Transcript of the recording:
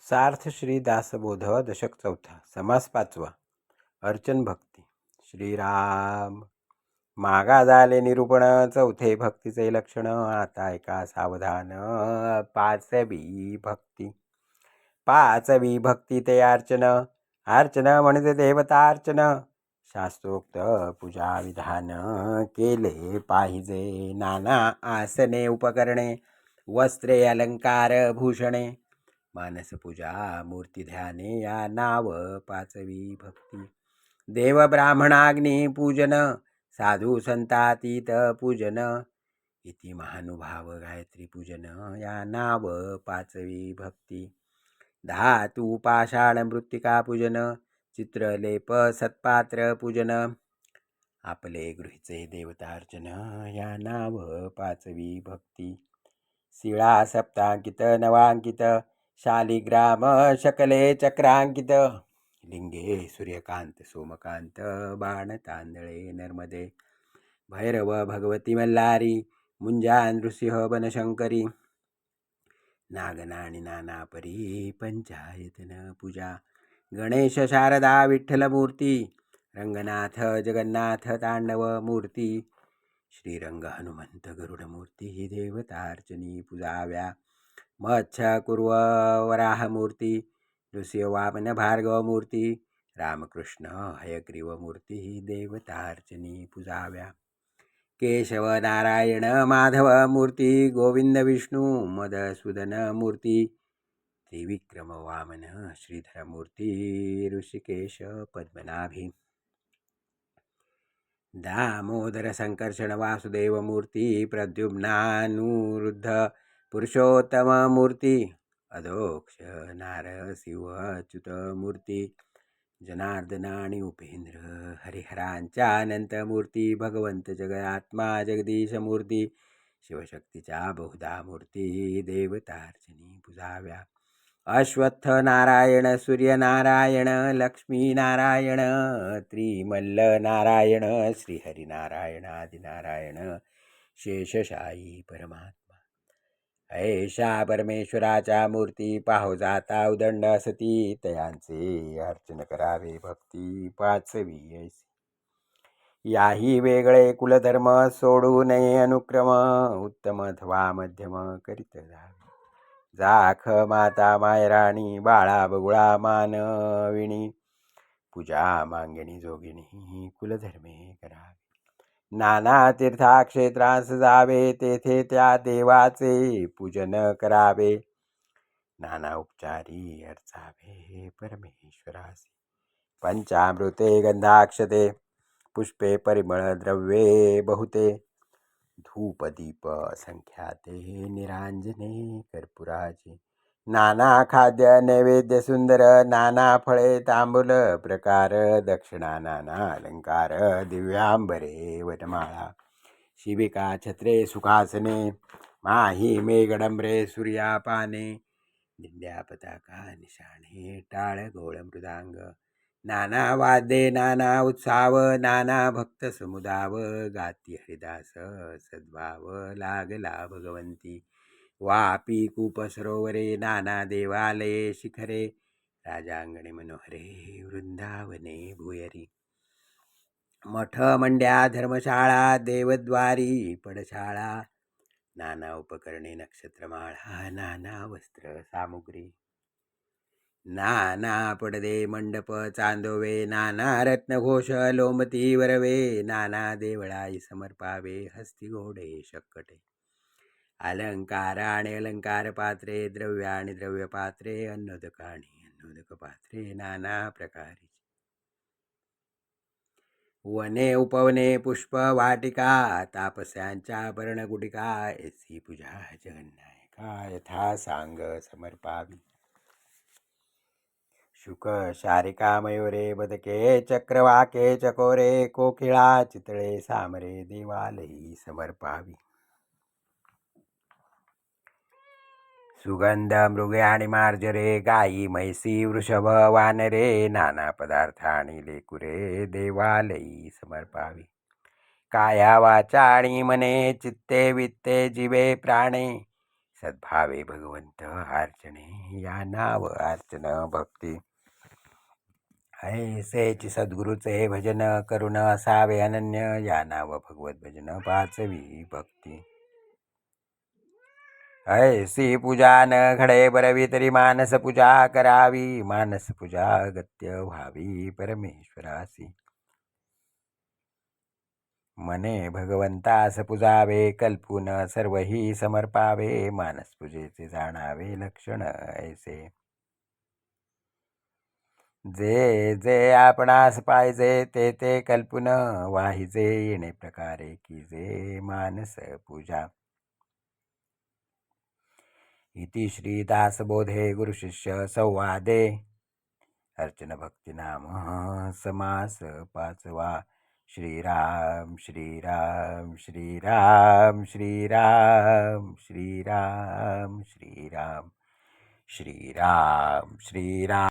सार्थ श्री दासबोध दशक चौथा समास पाचवा अर्चन भक्ती श्रीराम. मागा झाले निरूपण चौथे भक्तीचे लक्षण आता ऐका सावधान पाचवी भक्ती. पाचवी भक्ती ते अर्चन अर्चन म्हणजे देवतार्चन. शास्त्रोक्त पूजा विधान केले पाहिजे नाना आसने उपकरणे वस्त्रे अलंकार भूषणे. मानसपूजा मूर्ती ध्याने या नाव पाचवी भक्ती. देव ब्राह्मणाग्नी पूजन साधू संतातीत पूजन. इति महानुभाव गायत्री पूजन या नाव पाचवी भक्ती. धातू पाषाण मृत्तिका पूजन चित्रलेप सत्पात्र पूजन. आपले गृहीचे देवतार्चन या नाव पाचवी भक्ती. शिळा सप्तांकित नवांकित शालिग्राम शकले चक्रांकित. लिंगे सूर्यकांत सोमकांत बाण तांदळे नर्मदे भैरव भगवती मल्लारी मुंजा नृसिंह बनशंकरी नागनाणी नानापरी पंचायतन पूजा गणेश शारदा विठ्ठलमूर्ती रंगनाथ जगन्नाथ तांडव मूर्ती श्रीरंग हनुमंत गरुडमूर्ती देवतार्चनी पूजाव्या मत्स्य कुर्व वराहमूर्ती नृसिंह वामन भार्गव रामकृष्ण हयग्रीवमूर्ती देवतार्चनी पूजाव्या। केशव नारायण माधव मूर्ती गोविंद विष्णू मधुसूदन मूर्ती त्रिविक्रम वामन श्रीधर मूर्ती ऋषिकेश पद्मनाभी। दामोदर संकर्षण वासुदेव मूर्ती प्रद्युम्नानुरुद्ध पुरुषोत्तम मूर्ती अधोक्ष नारसिंहच्युत मूर्ती जनार्दन आणि उपेंद्र हरिहरांच्या अनंत मूर्ती भगवंत आत्मा जगदीश मूर्ती शिवशक्तीच्या बहुधा मूर्ती। देवतार्चनी पूजाव्या अश्वत्थ नारायण सूर्यनारायण लक्ष्मीनारायण त्रिमल्ल नारायण श्रीहरिनारायण आदिनारायण। शेषशायी परमात्मा। ऐशा परमेश्वराच्या मूर्ती पाहो जाता उदंड असती तयांचे अर्चन करावे भक्ती पाचवी ऐसी. याही वेगळे कुलधर्म सोडू नये अनुक्रम उत्तम अथवा मध्यम करीत जावे. जाख माता मायराणी बाळा बगुळा मानविणी पूजा मांगणी जोगिणी कुलधर्मे करावे. नाना तीर्थाक्षेत्रास जावे तेथे त्या देवाचे पूजन करावे. नाना उपचारी अर्चावे परमेश्वरासी पंचामृते गंधाक्षते पुष्पे परिमळ द्रव्ये बहुते. धूपदीप संख्याते निरांजने कर्पुराजे नाना खाद्य नैवेद्य सुंदर नाना फळे तांबूल प्रकार दक्षिणा नाना अलंकार दिव्यांबरे वटमाळा शिबिका छत्रे सुखासने माही मेघडंबरे सूर्यापाने दिंड्या पताका निशाणे टाळ गोळ मृदांग नाना वादे नाना उत्साव नाना भक्त समुदाव गाती हरिदास सद्भाव लागला भगवंती वापी कूप सरोवरे नाना देवालये शिखरे राजांगणे मनोहरे वृंदावने भुयरी। मठ मंड्या धर्मशाळा देवद्वारी पडशाळा नाना उपकरणे नक्षत्रमाळा नाना वस्त्र सामुग्री। नाना पडदे मंडप चांदोवे नाना रत्नघोष लोमती वरवे नाना देवळाई समर्पावे हस्ती घोडे शक्कटे अलङ्काराणि अलङ्कारपात्रे द्रव्याणि द्रव्यपात्रे द्रव्य आणि द्रव्य पात्रे अन्नोदक वने उपवने पुष्पवाटिका तापस्यांच्या पर्णगुटिका एसी पूजा जगन्नायका यथा सांग समर्पावी शुक शारिका मयुरे बदके चक्रवाके चकोरे कोकिळा चितळे सामरे देवालयी समर्पावी सुगंध मृगे आणि मार्जरे गाई म्हैसी वृषभ वानरे नाना पदार्थ आणि लेकुरे देवालयी समर्पावी. काया वाचा आणि मने चित्ते वित्ते जीवे प्राणे सद्भावे भगवंत अर्चने या नाव अर्चन भक्ती. ऐसेची सद्गुरूचे भजन करुण असावे अनन्य या नाव भगवत भजन पाचवी भक्ती. ऐसी पूजा न घडे बरवी तरी मानस पूजा करावी। मानस पूजा गत्य व्हावी परमेश्वरासी मने भगवंतास पूजावे कल्पून सर्वही समर्पावे मानस पूजेचे जाणावे लक्षण ऐसे। जे जे आपणास पाहिजे ते ते कल्पून वाहिजे येणे प्रकारे की जे मानस पूजा। इति श्रीदासबोधे गुरुशिष्य संवादे। अर्चन भक्तिनाम समास पाचवा श्रीराम श्रीराम श्रीराम श्रीराम श्रीराम श्रीराम। श्रीराम श्रीराम।